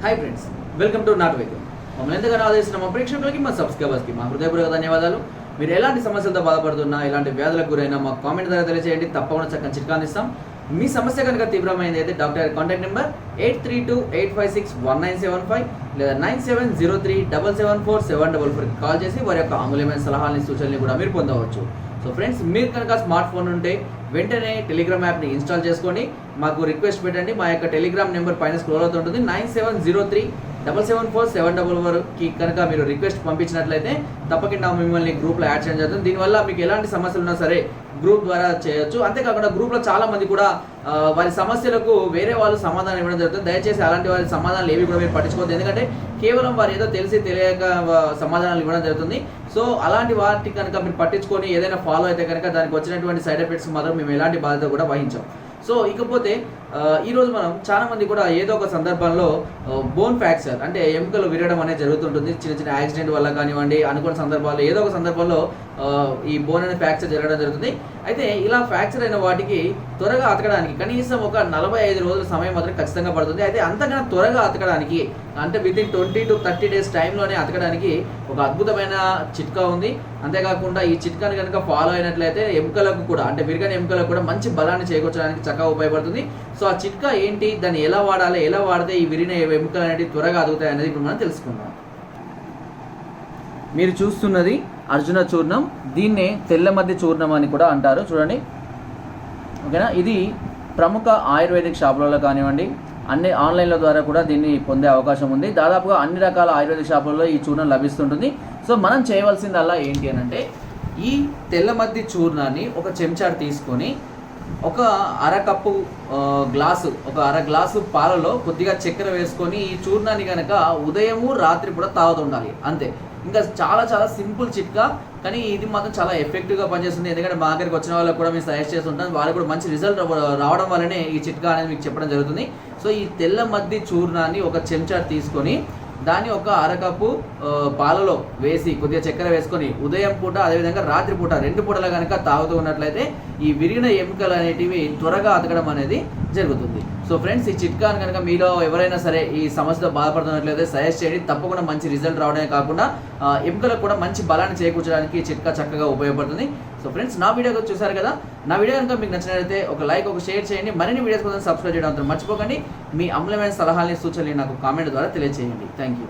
Hi friends welcome to నాటు వైద్యం మమ్మల్ని ఎంతగానో ఆదరిస్తున్న మా ప్రేక్షకులకి మా సబ్స్క్రైబర్స్కి మా హృదయపూర్వక ధన్యవాదాలు. మీరు ఎలాంటి సమస్యలతో బాధపడుతున్నా ఎలాంటి వ్యాధులకు గురైనా మా కామెంట్ ద్వారా తెలియజేయండి. తప్పకుండా చక్కని చిట్కా అందిస్తాం. మీ సమస్య కనుక తీవ్రమైనది అయితే doctor contact number eight three two eight five six one nine seven five లేదా nine seven zero three double seven four seven double ఫోర్కి కాల్ చేసి వారి యొక్క అమూల్యమైన సలహాలని సూచనలు కూడా మీరు పొందవచ్చు. సో ఫ్రెండ్స్ మీరు కనుక స్మార్ట్ ఫోన్ ఉంటే వెంటనే టెలిగ్రామ్ యాప్ని ఇన్స్టాల్ చేసుకొని మాకు రిక్వెస్ట్ పెట్టండి. మా యొక్క టెలిగ్రామ్ నెంబర్ పైన స్క్రోల్ అవుతుంటుంది. Nine seven zero three double seven four seven double ఫోర్కి కనుక మీరు రిక్వెస్ట్ పంపించినట్లయితే తప్పకుండా మిమ్మల్ని గ్రూప్లో యాడ్ చేయడం జరుగుతుంది. దీనివల్ల మీకు ఎలాంటి సమస్యలు ఉన్నా సరే గ్రూప్ ద్వారా చేయొచ్చు. అంతేకాకుండా గ్రూప్లో చాలా మంది కూడా వారి సమస్యలకు వేరే వాళ్ళు సమాధానం ఇవ్వడం జరుగుతుంది. దయచేసి అలాంటి వారి సమాధానాలు ఏవి కూడా మీరు పట్టించుకోవద్దు. ఎందుకంటే కేవలం వారు ఏదో తెలిసి తెలియక సమాధానాలు ఇవ్వడం జరుగుతుంది. సో అలాంటి వాటి కనుక మీరు పట్టించుకొని ఏదైనా ఫాలో అయితే కనుక దానికి వచ్చినటువంటి సైడ్ ఎఫెక్ట్స్ మాత్రం మేము ఎలాంటి బాధ్యత కూడా వహించాం. సో ఇకపోతే ఈరోజు మనం చాలా మంది కూడా ఏదో ఒక సందర్భంలో బోన్ ఫ్రాక్చర్ అంటే ఎముకలు విరగడం అనేది జరుగుతుంటుంది. చిన్న చిన్న యాక్సిడెంట్ వల్ల కానివ్వండి అనుకున్న సందర్భాల్లో ఏదో ఒక సందర్భంలో ఈ బోన్ అనేది ఫ్రాక్చర్ జరగడం జరుగుతుంది. అయితే ఇలా ఫ్రాక్చర్ అయిన వాటికి త్వరగా అతకడానికి కనీసం ఒక నలభై ఐదు రోజుల సమయం మాత్రం ఖచ్చితంగా పడుతుంది. అయితే అంతకన్నా త్వరగా అతకడానికి అంటే within twenty to thirty days టైంలోనే అతకడానికి ఒక అద్భుతమైన చిట్కా ఉంది. అంతేకాకుండా ఈ చిట్కాని కనుక ఫాలో అయినట్లయితే ఎముకలకు కూడా అంటే విరగని ఎముకలకు కూడా మంచి బలాన్ని చేకూర్చడానికి చక్కగా ఉపయోగపడుతుంది. సో ఆ చిట్కా ఏంటి? దాన్ని ఎలా వాడాలి? ఎలా వాడితే ఈ విరిగిన ఎముకలు అనేవి త్వరగా అదుగుతాయి అనేది ఇప్పుడు మనం తెలుసుకుందాం. మీరు చూస్తున్నది అర్జున చూర్ణం. దీన్నే తెల్లమద్ది చూర్ణం అని కూడా అంటారు. చూడండి. ఓకేనా? ఇది ప్రముఖ ఆయుర్వేదిక్ షాపులలో కానివ్వండి అన్ని ఆన్లైన్ల ద్వారా కూడా దీన్ని పొందే అవకాశం ఉంది. దాదాపుగా అన్ని రకాల ఆయుర్వేదిక్ షాపులలో ఈ చూర్ణం లభిస్తుంటుంది. సో మనం చేయవలసిందల్లా ఏంటి అని అంటే ఈ తెల్లమద్ది చూర్ణాన్ని ఒక చెంచాడు తీసుకొని ఒక అర కప్పు గ్లాసు ఒక అర గ్లాసు పాలలో కొద్దిగా చక్కెర వేసుకొని ఈ చూర్ణాన్ని కనుక ఉదయము రాత్రి కూడా తాగుతుండాలి అంతే. ఇంకా చాలా చాలా సింపుల్ చిట్కా కానీ ఇది మాత్రం చాలా ఎఫెక్టివ్గా పనిచేస్తుంది. ఎందుకంటే మా దగ్గరికి వచ్చిన వాళ్ళకి కూడా మేము సజెస్ట్ చేస్తుంటాం వాళ్ళకి కూడా మంచి రిజల్ట్ రావడం వల్లనే ఈ చిట్కా అనేది మీకు చెప్పడం జరుగుతుంది. సో ఈ తెల్ల మద్ది చూర్ణాన్ని ఒక చెంచా తీసుకొని దాన్ని ఒక అరకప్పు ఆ, పాలలో వేసి కొద్దిగా చక్కెర వేసుకొని ఉదయం పూట అదేవిధంగా రాత్రి పూట రెండు పూటలు కనుక తాగుతూ ఉన్నట్లయితే ఈ విరిగిన ఎముకలు అనేటివి త్వరగా అతకడం అనేది జరుగుతుంది. సో ఫ్రెండ్స్ ఈ చిట్కాను కనుక మీలో ఎవరైనా సరే ఈ సమస్యతో బాధపడుతున్నట్లయితే సజెస్ట్ చేయండి. తప్పకుండా మంచి రిజల్ట్ రావడమే కాకుండా ఎముకలకు కూడా మంచి బలాన్ని చేకూర్చడానికి చిట్కా చక్కగా ఉపయోగపడుతుంది. సో ఫ్రెండ్స్ నా వీడియో చూసారు కదా నా వీడియో కనుక మీకు నచ్చినట్లయితే ఒక లైక్ ఒక షేర్ చేయండి. మరిన్ని వీడియోస్ కోసం సబ్స్క్రైబ్ చేయడం మాత్రం మర్చిపోకండి. మీ అమూల్యమైన సలహాలని సూచనలు నాకు కామెంట్ ద్వారా తెలియజేయండి. Thank you.